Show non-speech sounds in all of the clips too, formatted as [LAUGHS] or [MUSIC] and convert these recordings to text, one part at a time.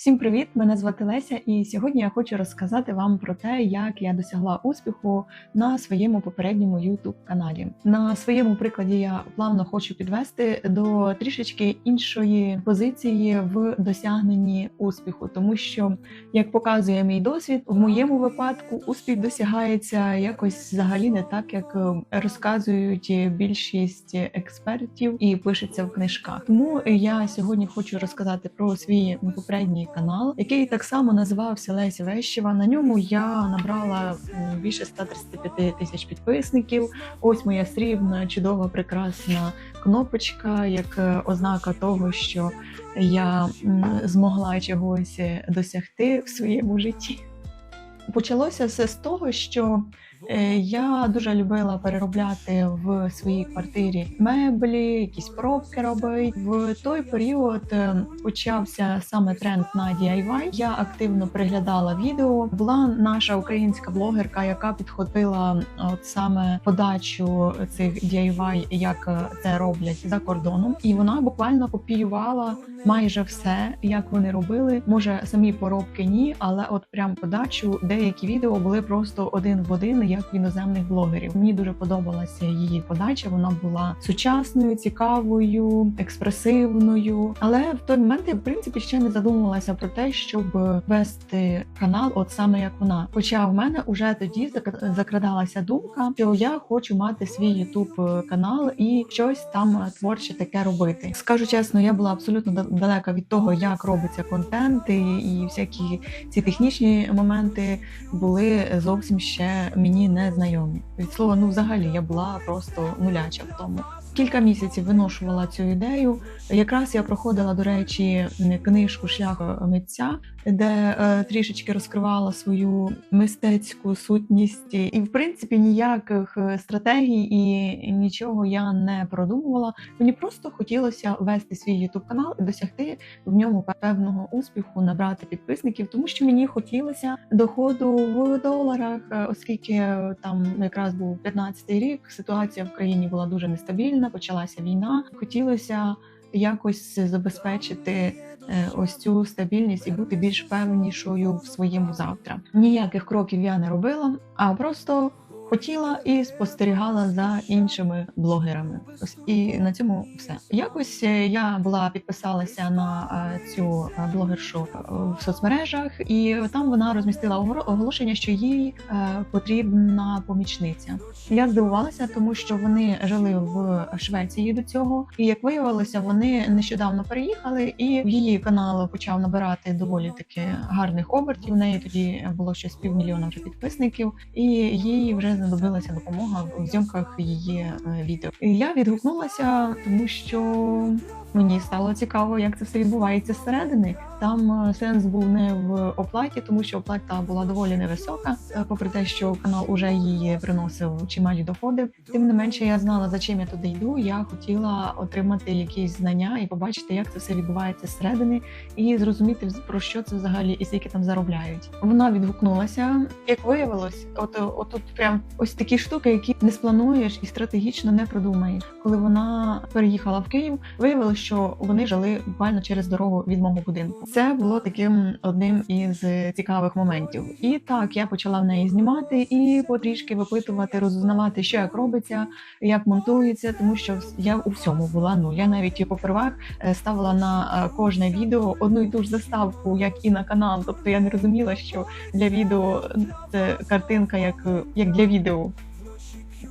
Всім привіт! Мене звати Леся, і сьогодні я хочу розказати вам про те, як я досягла успіху на своєму попередньому youtube каналі. На своєму прикладі я плавно хочу підвести до трішечки іншої позиції в досягненні успіху, тому що, як показує мій досвід, в моєму випадку успіх досягається якось взагалі не так, як е, розказують більшість експертів і пишеться в книжках. Тому я сьогодні хочу розказати про свій попередній канал, який так само називався Леся Вещева. На ньому я набрала більше 135 тисяч підписників. Ось моя срібна, чудова, прекрасна кнопочка, як е, ознака того, що я змогла чогось досягти в своєму житті. Почалося все з того, що е, я дуже любила переробляти в своїй квартирі меблі, якісь пробки робити. В той період е, почався саме тренд на DIY. Я активно переглядала відео. Була наша українська блогерка, яка підхопила от саме подачу цих DIY, як е, це роблять за кордоном, і вона буквально копіювала майже все, як вони робили. Може, самі поробки ні, але от прям подачу деякі відео були просто один в один, як в іноземних блогерів. Мені дуже подобалася її подача. Вона була сучасною, цікавою, експресивною. Але в той момент я в принципі ще не задумувалася про те, щоб вести канал, от саме як вона. Хоча в мене вже тоді зак- закрадалася думка, що я хочу мати свій ютуб канал і щось там творче таке робити. Скажу чесно, я була абсолютно далека від того, як робиться контент і, і всякі ці технічні моменти були зовсім ще мені не знайомі. Від слова, ну взагалі я була просто нуляча в тому. Кілька місяців виношувала цю ідею. Якраз я проходила, до речі, книжку Шлях митця, де е, трішечки розкривала свою мистецьку сутність, і в принципі ніяких стратегій і нічого я не продумувала. Мені просто хотілося вести свій ютуб канал і досягти в ньому певного успіху, набрати підписників, тому що мені хотілося доходу в доларах, е, оскільки е, там якраз був 15-й рік. Ситуація в країні була дуже нестабільна. Почалася війна. Хотілося якось забезпечити е, ось цю стабільність і бути більш певнішою в своєму завтра. Ніяких кроків я не робила, а просто хотіла і спостерігала за іншими блогерами. Ось і на цьому все. Якось е, я була підписалася на е, цю е, блогершу в соцмережах, і там вона розмістила оголошення, що їй потрібна помічниця. Я здивувалася, тому що вони жили в Швеції до цього, і як виявилося, вони нещодавно переїхали, і її канал почав набирати доволі таки гарних обертів. У неї тоді було щось півмільйона вже підписників, і їй вже знадобилася допомога в зйомках її е, відео. Я відгукнулася, тому що мені стало цікаво, як це все відбувається зсередини. Там е, сенс був не в оплаті, тому що оплата була доволі невисока, е, попри те, що канал уже її приносив чималі доходи. Тим не менше, я знала, за чим я туди йду. Я хотіла отримати якісь знання і побачити, як це все відбувається зсередини, і зрозуміти про що це взагалі і скільки там заробляють. Вона відгукнулася. Як виявилось, от отут прям ось такі штуки, які не сплануєш і стратегічно не продумаєш. Коли вона переїхала в Київ, виявилось, що вони жили буквально через дорогу від мого будинку. Це було таким одним із цікавих моментів. І так я почала в неї знімати і потрішки випитувати, розузнавати, що як робиться, як монтується, тому що я у всьому була нуль. Я навіть і попервах е, ставила на е, кожне відео одну і ту ж заставку, як і на канал. Тобто я не розуміла, що для відео це картинка як, як для відео.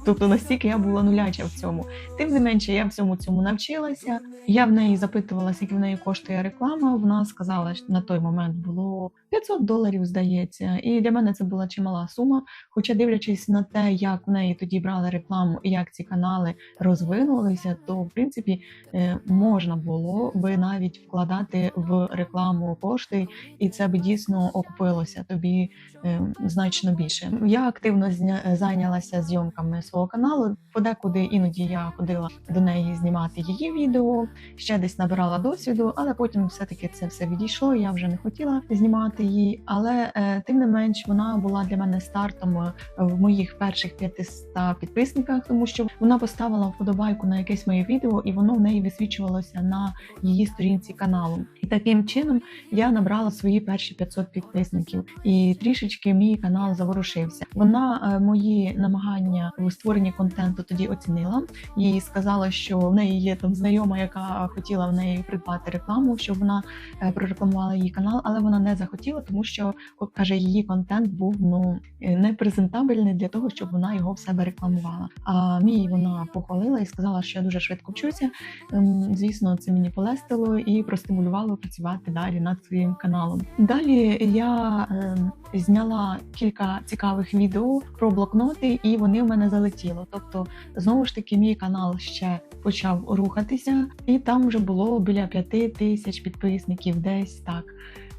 Тобто настільки я була нуляча в цьому. Тим не менше, я всьому цьому навчилася. Я в неї запитувала, скільки в неї коштує реклама. Вона сказала, що на той момент було 500 доларів, здається. І для мене це була чимала сума. Хоча, дивлячись на те, як в неї тоді брали рекламу і як ці канали розвинулися, то в принципі е, можна було би навіть вкладати в рекламу кошти, і це би дійсно окупилося тобі е, значно більше. Я активно зайнялася зйомками свого свого каналу. Подекуди іноді я ходила до неї знімати її відео, ще десь набирала досвіду, але потім все-таки це все відійшло. Я вже не хотіла знімати її. Але е, тим не менш вона була для мене стартом е, в моїх перших 500 підписниках, тому що вона поставила вподобайку на якесь моє відео, і воно в неї висвічувалося на її сторінці каналу. І таким чином я набрала свої перші 500 підписників, і трішечки мій канал заворушився. Вона е, мої намагання створенні контенту тоді оцінила і сказала, що в неї є там знайома, яка хотіла в неї придбати рекламу, щоб вона е, прорекламувала її канал, але вона не захотіла, тому що каже, її контент був ну е, не презентабельний для того, щоб вона його в себе рекламувала. А мій вона похвалила і сказала, що я дуже швидко вчуся. Ем, Звісно, це мені полестило і простимулювало працювати далі над своїм каналом. Далі я ем, зняла кілька цікавих відео про блокноти, і вони в мене залетіло. Тобто, знову ж таки, мій канал ще почав рухатися, і там вже було біля п'яти тисяч підписників, десь так.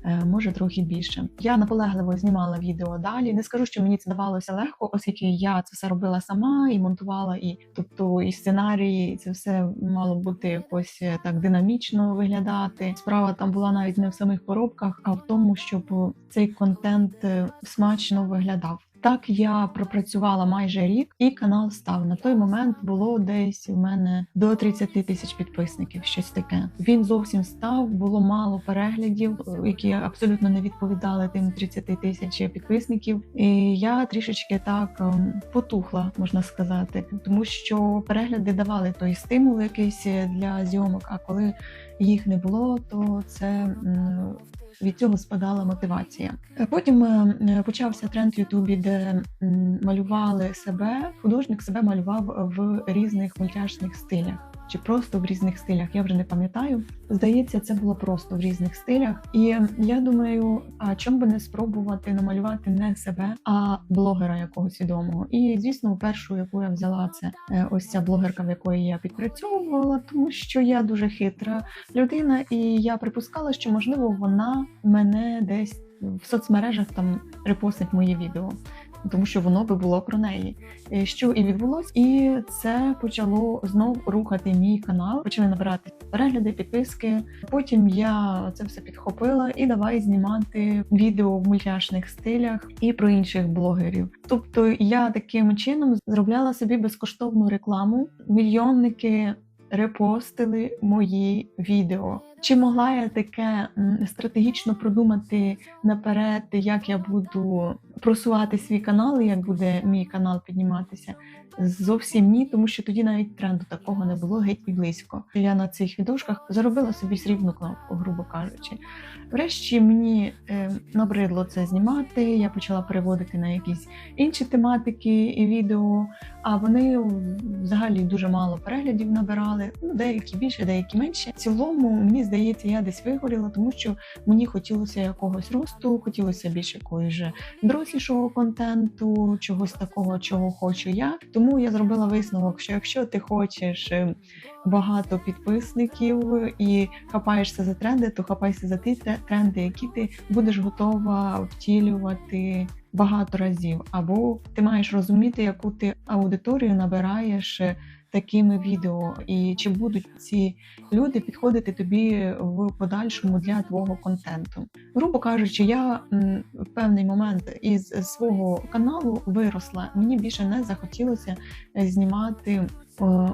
е, Може трохи більше. Я наполегливо знімала відео далі. Не скажу, що мені це давалося легко, оскільки я це все робила сама і монтувала, і тобто і сценарії, і це все мало бути якось е, так динамічно виглядати. Справа там була навіть не в самих поробках, а в тому, щоб цей контент е, смачно виглядав. Так я пропрацювала майже рік, і канал став на той момент. Було десь у мене до 30 тисяч підписників. Щось таке. Він зовсім став. Було мало переглядів, е, які абсолютно не відповідали тим 30 тисяч підписників. І я трішечки так ем, потухла, можна сказати, тому що перегляди давали той стимул якийсь для зйомок. А коли їх не було, то це від цього спадала мотивація. Потім е, почався тренд Ютубі, де малювали себе. Художник себе малював в різних мультяшних стилях. Чи просто в різних стилях, я вже не пам'ятаю. Здається, це було просто в різних стилях. І я думаю, а чому би не спробувати намалювати не себе, а блогера якогось відомого. І звісно, першу, яку я взяла, це е, ось ця блогерка, в якої я підпрацьовувала, тому що я дуже хитра людина, і я припускала, що можливо вона мене десь в соцмережах там репостить мої відео. Тому що воно би було про неї, Е, що і відбулось, і це почало знов рухати мій канал. Почали набирати перегляди, підписки. Потім я це все підхопила і давай знімати відео в мультяшних стилях і про інших блогерів. Тобто я таким чином зробляла собі безкоштовну рекламу. Мільйонники репостили мої відео. Чи могла я таке стратегічно продумати наперед, як я буду просувати свій канал, і як буде мій канал підніматися? Зовсім ні, тому що тоді навіть тренду такого не було геть і близько. Я на цих відошках заробила собі срібну кнопку, грубо кажучи. Врешті мені е, набридло це знімати. Я почала переводити на якісь інші тематики і відео, а вони взагалі дуже мало переглядів набирали. Ну, деякі більше, деякі менше. В цілому, мені здається, я десь вигоріла, тому що мені хотілося якогось росту, хотілося більше якогось дорослішого контенту, чогось такого, чого хочу я. Тому я зробила висновок, що якщо ти хочеш е, багато підписників і хапаєшся за тренди, то хапайся за ті тре- тренди, які ти будеш готова втілювати багато разів. Або ти маєш розуміти, яку ти аудиторію набираєш такими відео, і чи будуть ці люди підходити тобі в подальшому для твого контенту. Грубо кажучи, я в певний момент із свого каналу виросла. Мені більше не захотілося знімати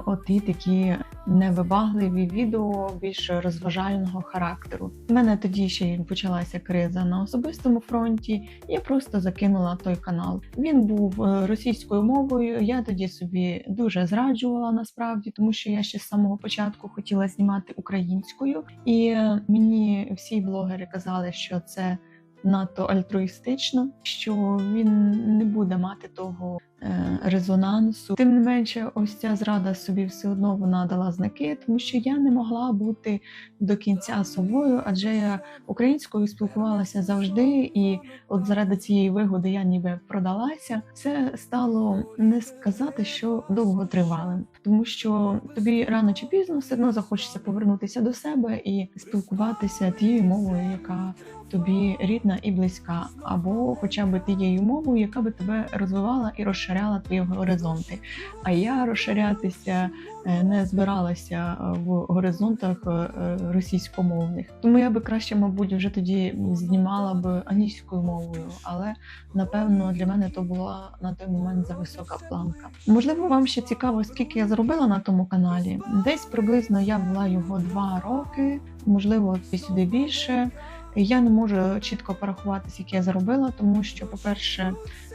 оті такі невибагливі відео більш розважального характеру. У мене тоді ще почалася криза на особистому фронті. Я просто закинула той канал. Він був е, російською мовою. Я тоді собі дуже зраджувала насправді, тому що я ще з самого початку хотіла знімати українською, і е, мені всі блогери казали, що це. Надто альтруїстично, що він не буде мати того е, резонансу. Тим не менше, ось ця зрада собі все одно вона дала знаки, тому що я не могла бути до кінця собою, адже я українською спілкувалася завжди, і от заради цієї вигоди я ніби продалася. Це стало не сказати, що довготривалим, тому що тобі рано чи пізно все одно захочеться повернутися до себе і спілкуватися тією мовою, яка тобі рідна і близька, або хоча б тією мовою, яка би тебе розвивала і розширювала розширяла твої горизонти. А я розширятися е, не збиралася е, в горизонтах е, російськомовних. Тому я би краще, мабуть, вже тоді знімала би англійською мовою, але напевно для мене то була на той момент зависока планка. Можливо, вам ще цікаво, скільки я заробила на тому каналі. Десь приблизно я була його два роки, можливо, сюди більше. Я не можу чітко порахувати, скільки я заробила, тому що, по-перше,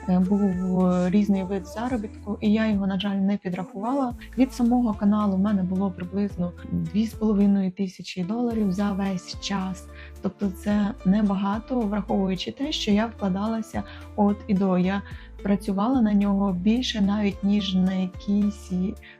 е, був різний вид заробітку, і я його, на жаль, не підрахувала. Від самого каналу в мене було приблизно 2,5 тисячі доларів за весь час. Тобто, це небагато, враховуючи те, що я вкладалася от і до. Я працювала на нього більше навіть ніж на якійсь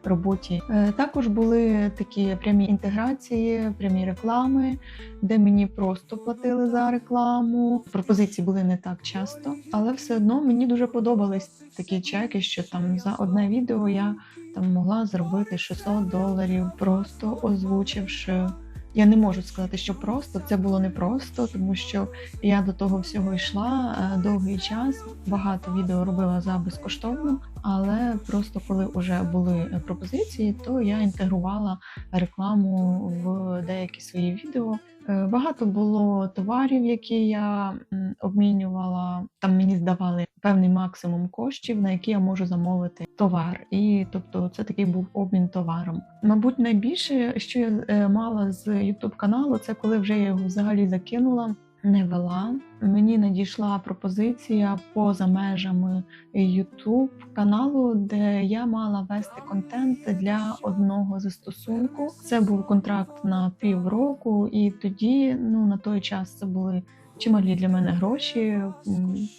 роботі. Е, Також були такі прямі інтеграції, прямі реклами, де мені просто платили за рекламу. Пропозиції були не так часто, але все одно мені дуже подобались такі чеки, що там за одне відео я там могла зробити 600 доларів, просто озвучивши. Я не можу сказати, що просто це було непросто, тому що я до того всього йшла е, довгий час. Багато відео робила за безкоштовно, але просто коли вже були пропозиції, то я інтегрувала рекламу в деякі свої відео. Е, Багато було товарів, які я обмінювала. Там мені здавали певний максимум коштів, на які я можу замовити товар. І тобто це такий був обмін товаром. Мабуть, найбільше, що я е, мала з YouTube каналу, це коли вже я його взагалі закинула. Не вела. Мені надійшла пропозиція поза межами YouTube каналу, де я мала вести контент для одного застосунку. Це був контракт на півроку, і тоді, ну на той час, це були чималі для мене гроші.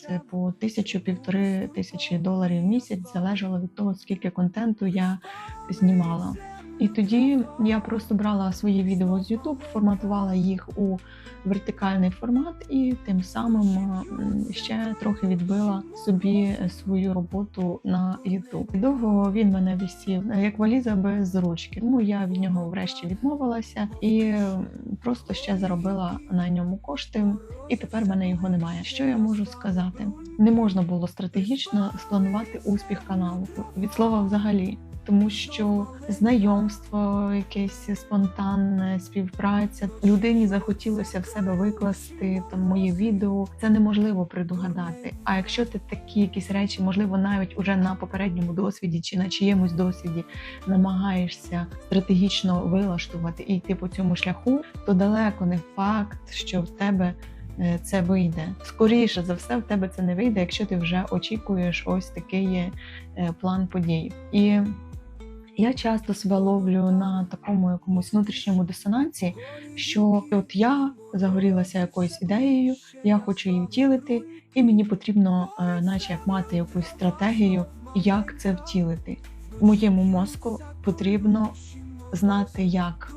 Це по тисячу-півтори тисячі доларів в місяць, залежало від того, скільки контенту я знімала. І тоді я просто брала свої відео з YouTube, форматувала їх у вертикальний формат і тим самим ще трохи відбила собі свою роботу на YouTube. Довго він мене висів як валіза без ручки. Тому я від нього врешті відмовилася і просто ще заробила на ньому кошти. І тепер в мене його немає. Що я можу сказати? Не можна було стратегічно спланувати успіх каналу від слова взагалі тому що знайомство, якесь спонтанне співпраця, людині захотілося в себе викласти там моє відео. Це неможливо предугадати. А якщо ти такі якісь речі, можливо, навіть уже на попередньому досвіді чи на чиємусь досвіді намагаєшся стратегічно вилаштувати і йти по цьому шляху, то далеко не факт, що в тебе. е, Це вийде скоріше за все, в тебе це не вийде, якщо ти вже очікуєш ось такий е, план подій. І я часто себе ловлю на такому якомусь внутрішньому дисонансі, що от я загорілася якоюсь ідеєю, я хочу її втілити, і мені потрібно, е, наче як мати якусь стратегію, як це втілити. Моєму мозку потрібно знати, як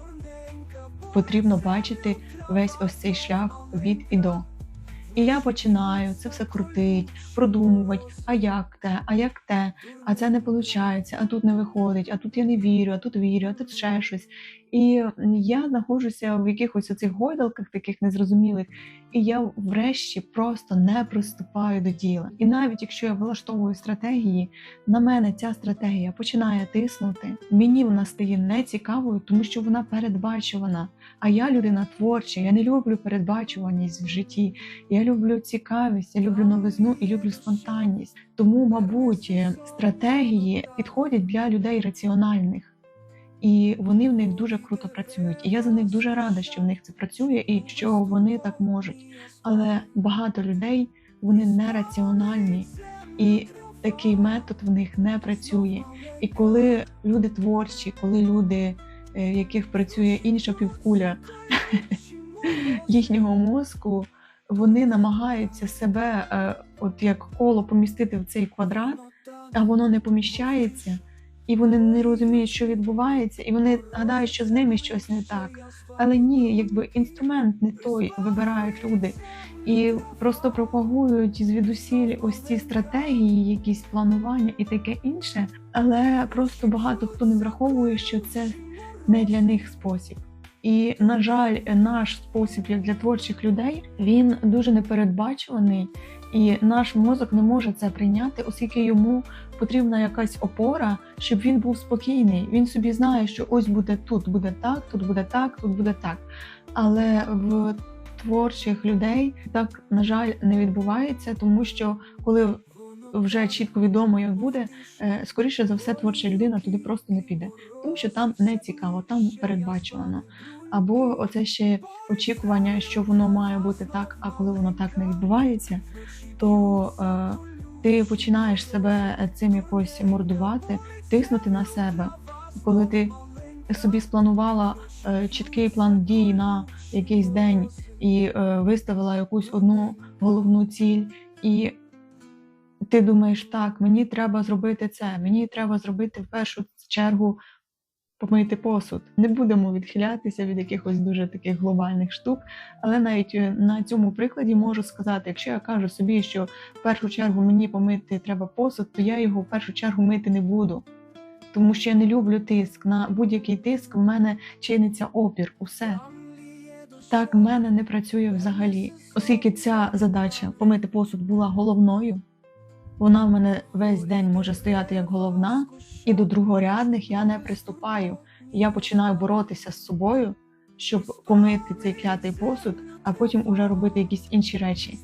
потрібно бачити весь ось цей шлях від і до. І я починаю це все крутить, продумувати, а як те, а як те, а це не виходить, а тут не виходить, а тут я не вірю, а тут вірю, а тут ще щось. І я знаходжуся в якихось оцих гойдалках, таких незрозумілих, і я врешті просто не приступаю до діла. І навіть якщо я влаштовую стратегії, на мене ця стратегія починає тиснути. Мені вона стає нецікавою, тому що вона передбачувана. А я людина творча, я не люблю передбачуваність в житті. Я люблю цікавість, я люблю новизну і люблю спонтанність. Тому, мабуть, стратегії підходять для людей раціональних. І вони в них дуже круто працюють. І я за них дуже рада, що в них це працює і що вони так можуть. Але багато людей вони нераціональні, і такий метод в них не працює. І коли люди творчі, коли люди, е, в яких працює інша півкуля [LAUGHS] їхнього мозку, вони намагаються себе, е, от як коло помістити в цей квадрат, а воно не поміщається. І вони не розуміють, що відбувається, і вони гадають, що з ними щось не так. Але ні, якби інструмент не той вибирають люди і просто пропагують звідусіль ось ці стратегії, якісь планування і таке інше. Але просто багато хто не враховує, що це не для них спосіб. І, на жаль, наш спосіб як для творчих людей він дуже непередбачуваний, і наш мозок не може це прийняти, оскільки йому потрібна якась опора, щоб він був спокійний. Він собі знає, що ось буде тут, буде так, тут буде так, тут буде так. Але в творчих людей так, на жаль, не відбувається, тому що коли вже чітко відомо, як буде, е, скоріше за все, творча людина туди просто не піде, тому що там не цікаво, там передбачувано. Або оце ще очікування, що воно має бути так, а коли воно так не відбувається, то е, ти починаєш себе цим якось мордувати, тиснути на себе. Коли ти собі спланувала е, чіткий план дій на якийсь день і е, виставила якусь одну головну ціль, і ти думаєш, так, мені треба зробити це, мені треба зробити в першу чергу помити посуд. Не будемо відхилятися від якихось дуже таких глобальних штук, але навіть е, на цьому прикладі можу сказати, якщо я кажу собі, що в першу чергу мені помити треба посуд, то я його в першу чергу мити не буду. Тому що я не люблю тиск. На будь-який тиск в мене чиниться опір. Усе. Так в мене не працює взагалі. Оскільки ця задача помити посуд була головною, вона в мене весь день може стояти як головна, і до другорядних я не приступаю. Я починаю боротися з собою, щоб помити цей клятий посуд, а потім уже робити якісь інші речі.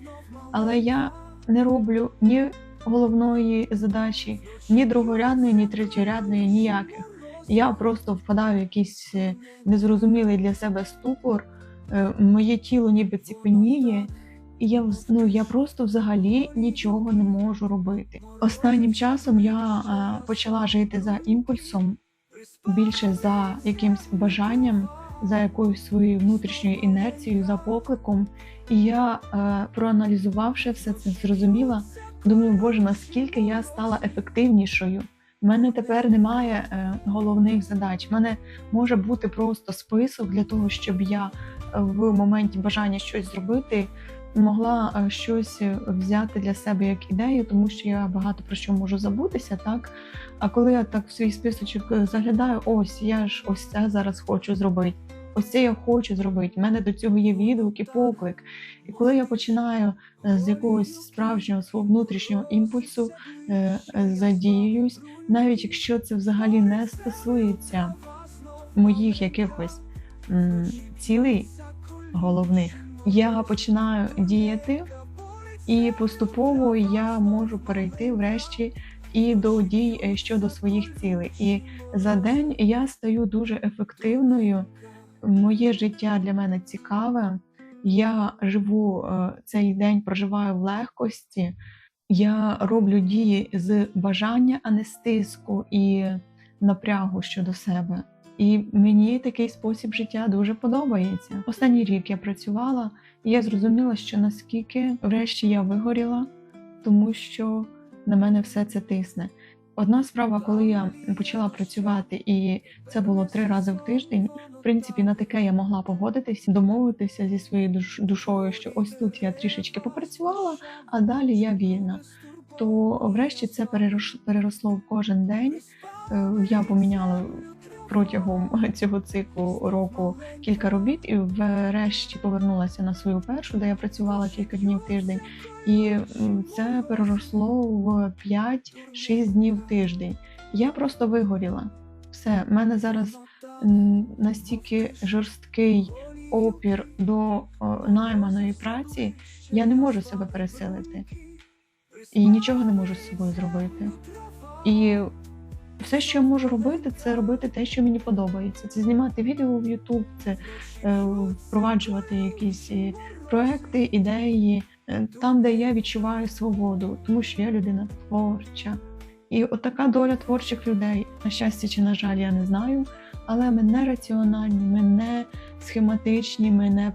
Але я не роблю ні головної задачі, ні другорядної, ні третьорядної, ніяких. Я просто впадаю в якийсь е, незрозумілий для себе ступор, е, моє тіло ніби ціпеніє, і я ну, я просто взагалі нічого не можу робити. Останнім часом я е, почала жити за імпульсом, більше за якимсь бажанням, за якоюсь своєю внутрішньою інерцією, за покликом. І я, е, проаналізувавши все це, зрозуміла, думаю, боже, наскільки я стала ефективнішою. У мене тепер немає е, головних задач. У мене може бути просто список для того, щоб я в моменті бажання щось зробити могла е, щось е, взяти для себе як ідею, тому що я багато про що можу забутися, так. А коли я так в свій списочок е, заглядаю, ось я ж ось це зараз хочу зробити. Ось це я хочу зробити. У мене до цього є відгук і поклик. І коли я починаю з якогось справжнього свого внутрішнього імпульсу задіююсь, навіть якщо це взагалі не стосується моїх якихось цілей головних я починаю діяти, і поступово я можу перейти врешті і до дій е, щодо своїх цілей. І за день я стаю дуже ефективною. Моє життя для мене цікаве. Я живу е, цей день, проживаю в легкості. Я роблю дії з бажання, а не стиску і напрягу щодо себе. І мені такий спосіб життя дуже подобається. Останній рік я працювала, і я зрозуміла, що наскільки врешті я вигоріла, тому що на мене все це тисне. Одна справа, коли я почала працювати, і це було три рази в тиждень. В принципі, на таке я могла погодитися, домовитися зі своєю душою, що ось тут я трішечки попрацювала, а далі я вільна. То врешті це переросло в кожен день. Е, я поміняла протягом [LAUGHS] цього циклу року кілька робіт, і врешті повернулася на свою першу, де я працювала кілька днів тиждень, і це переросло в 5-6 днів тиждень. Я просто вигоріла. Все, в мене зараз настільки жорсткий опір до найманої праці, я не можу себе пересилити і нічого не можу з собою зробити. І все, що я можу робити, це робити те, що мені подобається. Це знімати відео в YouTube, це е, впроваджувати якісь е, проекти, ідеї е, там, де я відчуваю свободу, тому що я людина творча. І от така доля творчих людей, на щастя чи на жаль, я не знаю. Але ми не раціональні, ми не схематичні, ми не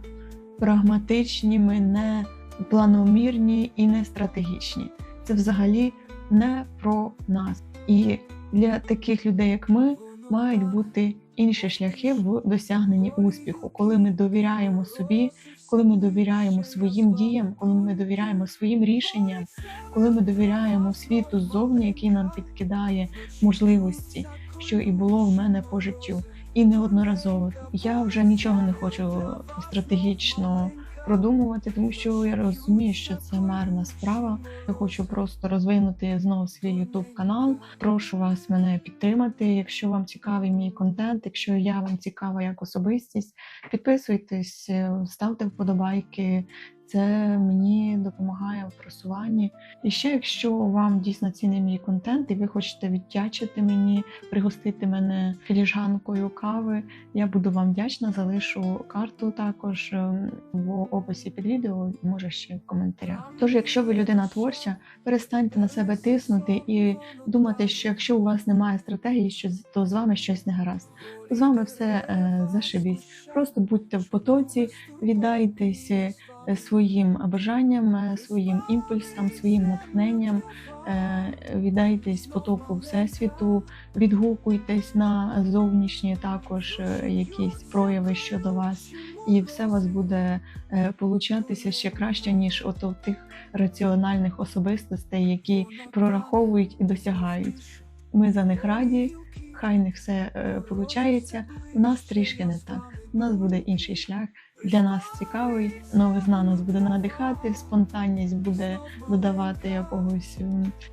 прагматичні, ми не планомірні і не стратегічні. Це взагалі не про нас. І для таких людей, як ми, мають бути інші шляхи в досягненні успіху, коли ми довіряємо собі, коли ми довіряємо своїм діям, коли ми довіряємо своїм рішенням, коли ми довіряємо світу ззовні, який нам підкидає можливості, що і було в мене по життю. і неодноразово. Я вже нічого не хочу стратегічно продумувати, тому що я розумію, що це марна справа. Я хочу просто розвинути знову свій YouTube канал. Прошу вас мене підтримати. Якщо вам цікавий мій контент, якщо я вам цікава як особистість, підписуйтесь, ставте вподобайки. Це мені допомагає в просуванні. І ще, якщо вам дійсно цінний мій контент, і ви хочете віддячити мені, пригостити мене філіжанкою кави, я буду вам вдячна. Залишу карту також ем, в описі під відео, може ще в коментарях. Тож, якщо ви людина творча, перестаньте на себе тиснути і думати, що якщо у вас немає стратегії, що то з вами щось не гаразд. З вами все е, зашибісь. Просто будьте в потоці, віддайтесь е, своїм бажанням, е, своїм імпульсам, своїм натхненням, е, віддайтесь потоку всесвіту, відгукуйтесь на зовнішні також е, якісь прояви щодо вас, і все у вас буде е, получатися ще краще, ніж ото тих раціональних особистостей, які прораховують і досягають. Ми за них раді, хай них все е, получається. У нас трішки не так. У нас буде інший шлях. Для нас цікавий, новизна нас буде надихати, спонтанність буде додавати якогось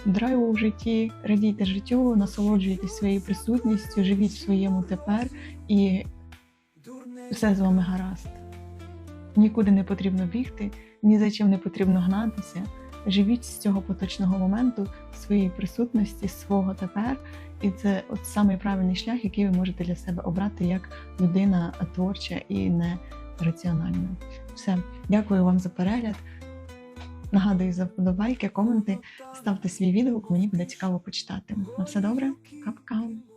драйву в житті. Радійте життю, насолоджуйтесь своєю присутністю, живіть в своєму тепер, і все з вами гаразд. Нікуди не потрібно бігти, ні за чим не потрібно гнатися. Живіть з цього поточного моменту своєї присутності, свого тепер, і це от самий правильний шлях, який ви можете для себе обрати як людина творча і не раціональна. Все, дякую вам за перегляд. Нагадую за вподобайки, коменти, ставте свій відгук, мені буде цікаво почитати. На все добре, Пока-пока!